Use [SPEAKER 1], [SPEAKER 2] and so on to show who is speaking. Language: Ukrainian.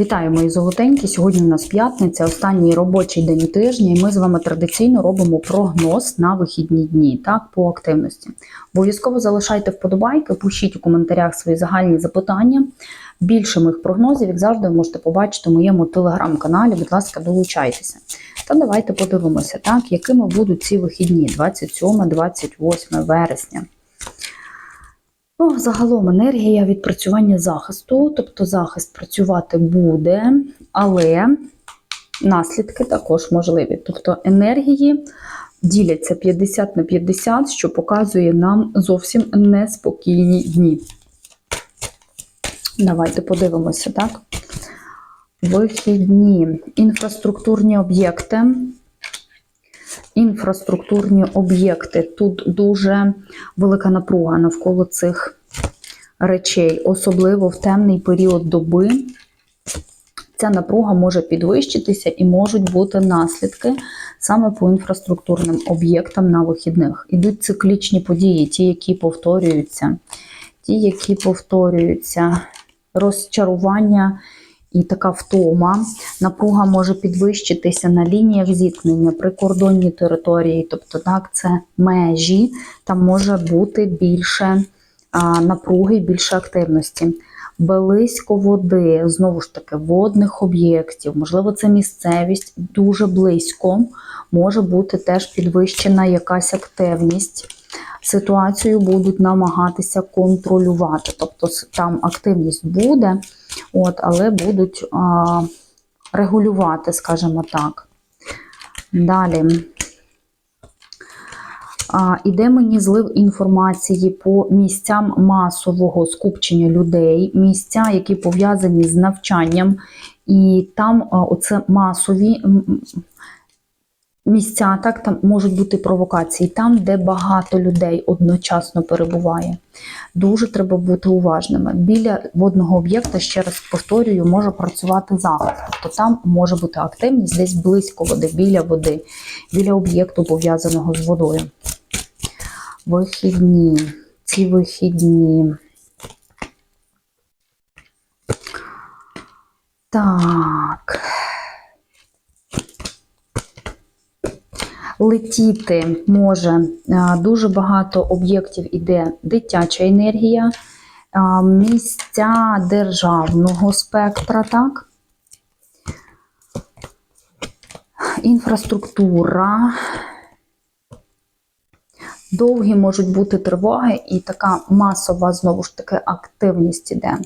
[SPEAKER 1] Вітаю, мої золотенькі. Сьогодні у нас п'ятниця, останній робочий день тижня, і ми з вами традиційно робимо прогноз на вихідні дні, так, по активності. Обов'язково залишайте вподобайки, пишіть у коментарях свої загальні запитання. Більше моїх прогнозів, як завжди, ви можете побачити у моєму телеграм-каналі. Будь ласка, долучайтеся. Та давайте подивимося, так, якими будуть ці вихідні 27-28 вересня. Ну, загалом енергія відпрацювання захисту, тобто захист працювати буде, але наслідки також можливі. Тобто енергії діляться 50 на 50, що показує нам зовсім неспокійні дні. Давайте подивимося, так? Вихідні інфраструктурні об'єкти. Інфраструктурні об'єкти. Тут дуже велика напруга навколо цих речей, особливо в темний період доби. Ця напруга може підвищитися і можуть бути наслідки саме по інфраструктурним об'єктам на вихідних. Ідуть циклічні події, ті, які повторюються, ті, які повторюються, розчарування і така втома. Напруга може підвищитися на лініях зіткнення, прикордонні території, тобто так, це межі, там може бути більше напруги, більше активності. Близько води, знову ж таки, водних об'єктів, можливо, це місцевість дуже близько, може бути теж підвищена якась активність. Ситуацію будуть намагатися контролювати. Тобто там активність буде, от, але будуть а, регулювати, скажімо так. Далі. Іде мені злив інформації по місцям масового скупчення людей, місця, які пов'язані з навчанням, і там оце масові місця, так там можуть бути провокації, там, де багато людей одночасно перебуває. Дуже треба бути уважними. Біля водного об'єкта, ще раз повторюю, може працювати захист. Тобто там може бути активність десь близько води, біля води, біля об'єкту пов'язаного з водою. Вихідні, ці вихідні. Так. Летіти може дуже багато об'єктів іде дитяча енергія, місця державного спектра, так? Інфраструктура. Довгі можуть бути тривоги, і така масова, знову ж таки, активність іде.